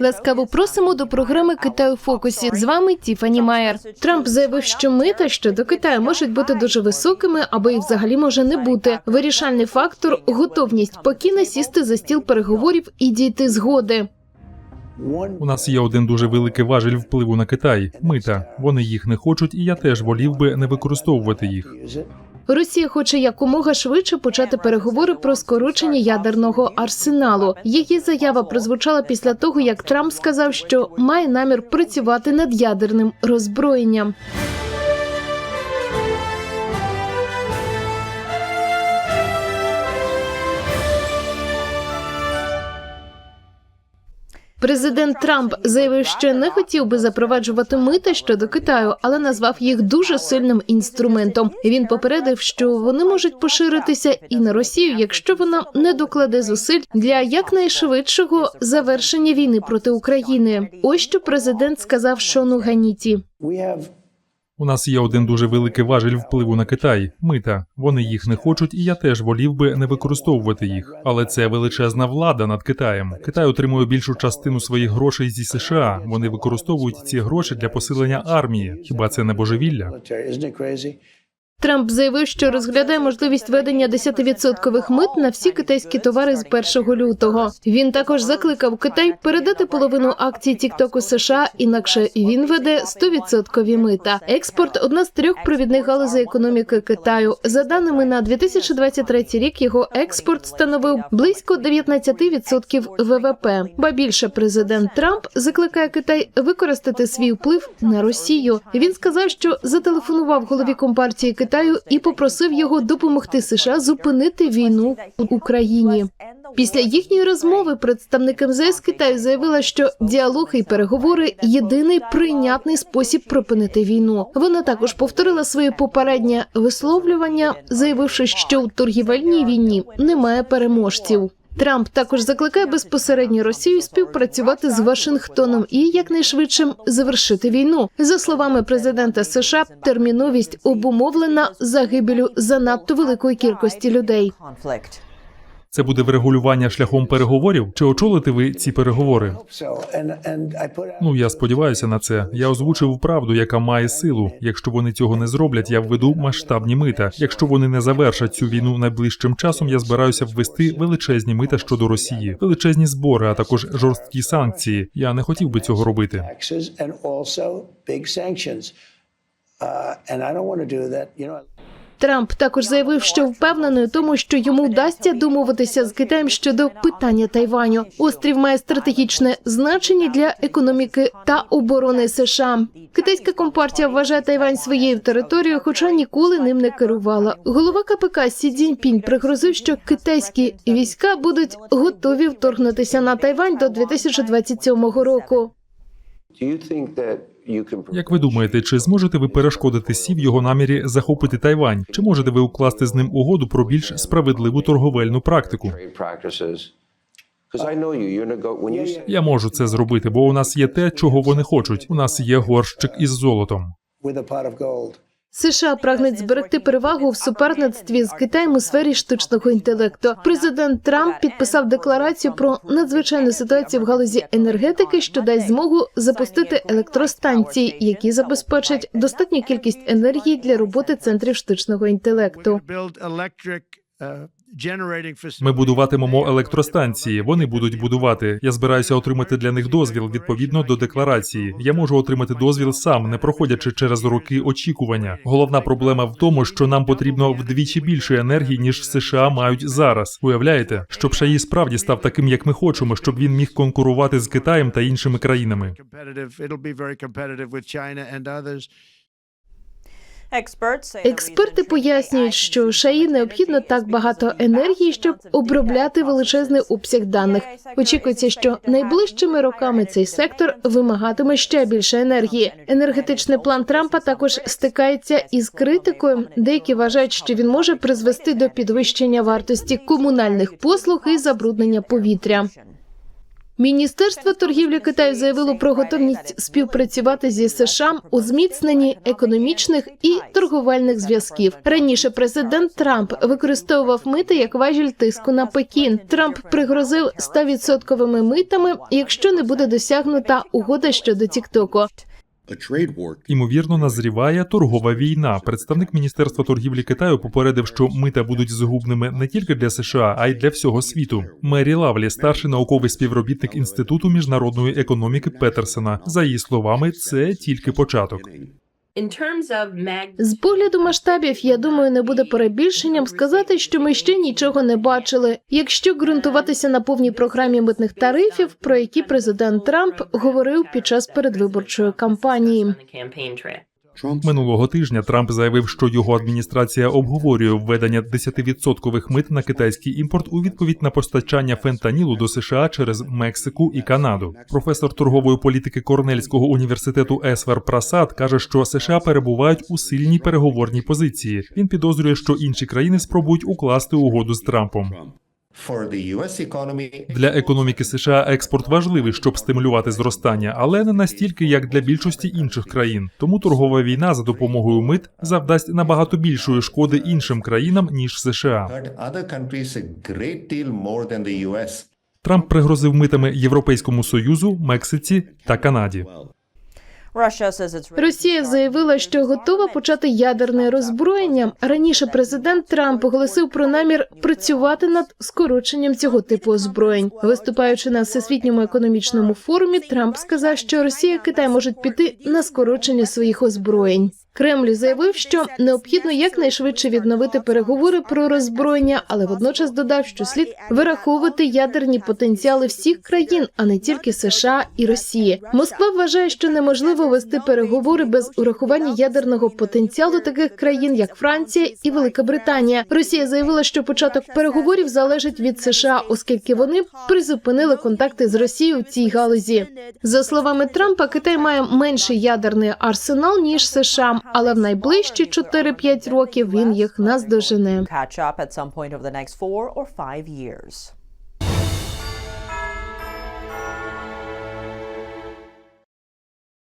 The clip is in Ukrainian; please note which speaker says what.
Speaker 1: Ласкаво просимо до програми Китай у фокусі. З вами Тіфані Майер. Трамп заявив, що мита щодо Китаю можуть бути дуже високими, або їх взагалі може не бути. Вирішальний фактор готовність покійно сісти за стіл переговорів і дійти згоди.
Speaker 2: У нас є один дуже великий важель впливу на Китай мита. Вони їх не хочуть, і я теж волів би не використовувати їх.
Speaker 1: Росія хоче якомога швидше почати переговори про скорочення ядерного арсеналу. Її заява прозвучала після того, як Трамп сказав, що має намір працювати над ядерним роззброєнням. Президент Трамп заявив, що не хотів би запроваджувати мита щодо Китаю, але назвав їх дуже сильним інструментом. Він попередив, що вони можуть поширитися і на Росію, якщо вона не докладе зусиль для якнайшвидшого завершення війни проти України. Ось що президент сказав Шону Ганіті.
Speaker 2: У нас є один дуже великий важель впливу на Китай мита. Вони їх не хочуть, і я теж волів би не використовувати їх. Але це величезна влада над Китаєм. Китай отримує більшу частину своїх грошей зі США. Вони використовують ці гроші для посилення армії. Хіба це не божевілля?
Speaker 1: Трамп заявив, що розглядає можливість введення 10% мит на всі китайські товари з 1 лютого. Він також закликав Китай передати половину акцій Тіктоку США, інакше він веде 100% мита. Експорт одна з трьох провідних галузей економіки Китаю. За даними на 2023 рік, його експорт становив близько 19% ВВП. Ба більше президент Трамп закликає Китай використати свій вплив на Росію. Він сказав, що зателефонував голові компартії Китаю і попросив його допомогти США зупинити війну в Україні. Після їхньої розмови представник МЗС Китаю заявила, що діалог і переговори єдиний прийнятний спосіб припинити війну. Вона також повторила своє попереднє висловлювання, заявивши, що у торгівельній війні немає переможців. Трамп також закликає безпосередньо Росію співпрацювати з Вашингтоном і якнайшвидшим завершити війну. За словами президента США, терміновість обумовлена загибелю занадто великої кількості людей.
Speaker 2: Це буде врегулювання шляхом переговорів? Чи очолите ви ці переговори? Ну я сподіваюся на це. Я озвучив правду, яка має силу. Якщо вони цього не зроблять, я введу масштабні мита. Якщо вони не завершать цю війну найближчим часом, я збираюся ввести величезні мита щодо Росії, величезні збори, а також жорсткі санкції. Я не хотів би цього робити.
Speaker 1: Трамп також заявив, що впевнений у тому, що йому вдасться домовитися з Китаєм щодо питання Тайваню. Острів має стратегічне значення для економіки та оборони США. Китайська компартія вважає Тайвань своєю територією, хоча ніколи ним не керувала. Голова КПК Сі Цзіньпінь пригрозив, що китайські війська будуть готові вторгнутися на Тайвань до 2027 року.
Speaker 2: Як ви думаєте, чи зможете ви перешкодити Сі в його намірі захопити Тайвань? Чи можете ви укласти з ним угоду про більш справедливу торговельну практику? Я можу це зробити, бо у нас є те, чого вони хочуть. У нас є горщик із золотом.
Speaker 1: США прагнуть зберегти перевагу в суперництві з Китаєм у сфері штучного інтелекту. Президент Трамп підписав декларацію про надзвичайну ситуацію в галузі енергетики, що дасть змогу запустити електростанції, які забезпечать достатню кількість енергії для роботи центрів штучного інтелекту.
Speaker 2: Ми будуватимемо електростанції. Вони будуть будувати. Я збираюся отримати для них дозвіл відповідно до декларації. Я можу отримати дозвіл сам, не проходячи через роки очікування. Головна проблема в тому, що нам потрібно вдвічі більше енергії ніж США мають зараз. Уявляєте, щоб Шаї справді став таким, як ми хочемо, щоб він міг конкурувати з Китаєм та іншими країнами.
Speaker 1: Експерти пояснюють, що шаї необхідно так багато енергії, щоб обробляти величезний обсяг даних. Очікується, що найближчими роками цей сектор вимагатиме ще більше енергії. Енергетичний план Трампа також стикається із критикою. Деякі вважають, що він може призвести до підвищення вартості комунальних послуг і забруднення повітря. Міністерство торгівлі Китаю заявило про готовність співпрацювати зі США у зміцненні економічних і торговельних зв'язків. Раніше президент Трамп використовував мити як важіль тиску на Пекін. Трамп пригрозив 100% митами, якщо не буде досягнута угода щодо Тіктоку.
Speaker 2: Імовірно, назріває торгова війна. Представник Міністерства торгівлі Китаю попередив, що мита будуть згубними не тільки для США, а й для всього світу. Мері Лавлі, старший науковий співробітник інституту міжнародної економіки Петерсена. За її словами, це тільки початок.
Speaker 1: З погляду масштабів, я думаю, не буде перебільшенням сказати, що ми ще нічого не бачили. Якщо ґрунтуватися на повній програмі митних тарифів, про які президент Трамп говорив під час передвиборчої кампанії.
Speaker 2: Минулого тижня Трамп заявив, що його адміністрація обговорює введення 10% мит на китайський імпорт у відповідь на постачання фентанілу до США через Мексику і Канаду. Професор торгової політики Корнельського університету Есвер Прасад каже, що США перебувають у сильній переговорній позиції. Він підозрює, що інші країни спробують укласти угоду з Трампом. Для економіки США експорт важливий, щоб стимулювати зростання, але не настільки, як для більшості інших країн. Тому торгова війна за допомогою мит завдасть набагато більшої шкоди іншим країнам ніж США. Трамп пригрозив митами Європейському Союзу, Мексиці та Канаді.
Speaker 1: Росія заявила, що готова почати ядерне роззброєння. Раніше президент Трамп оголосив про намір працювати над скороченням цього типу озброєнь. Виступаючи на всесвітньому економічному форумі, Трамп сказав, що Росія і Китай можуть піти на скорочення своїх озброєнь. Кремль заявив, що необхідно якнайшвидше відновити переговори про роззброєння, але водночас додав, що слід вираховувати ядерні потенціали всіх країн, а не тільки США і Росії. Москва вважає, що неможливо вести переговори без урахування ядерного потенціалу таких країн, як Франція і Велика Британія. Росія заявила, що початок переговорів залежить від США, оскільки вони призупинили контакти з Росією у цій галузі. За словами Трампа, Китай має менший ядерний арсенал ніж США, але в найближчі 4-5 років він їх наздожене.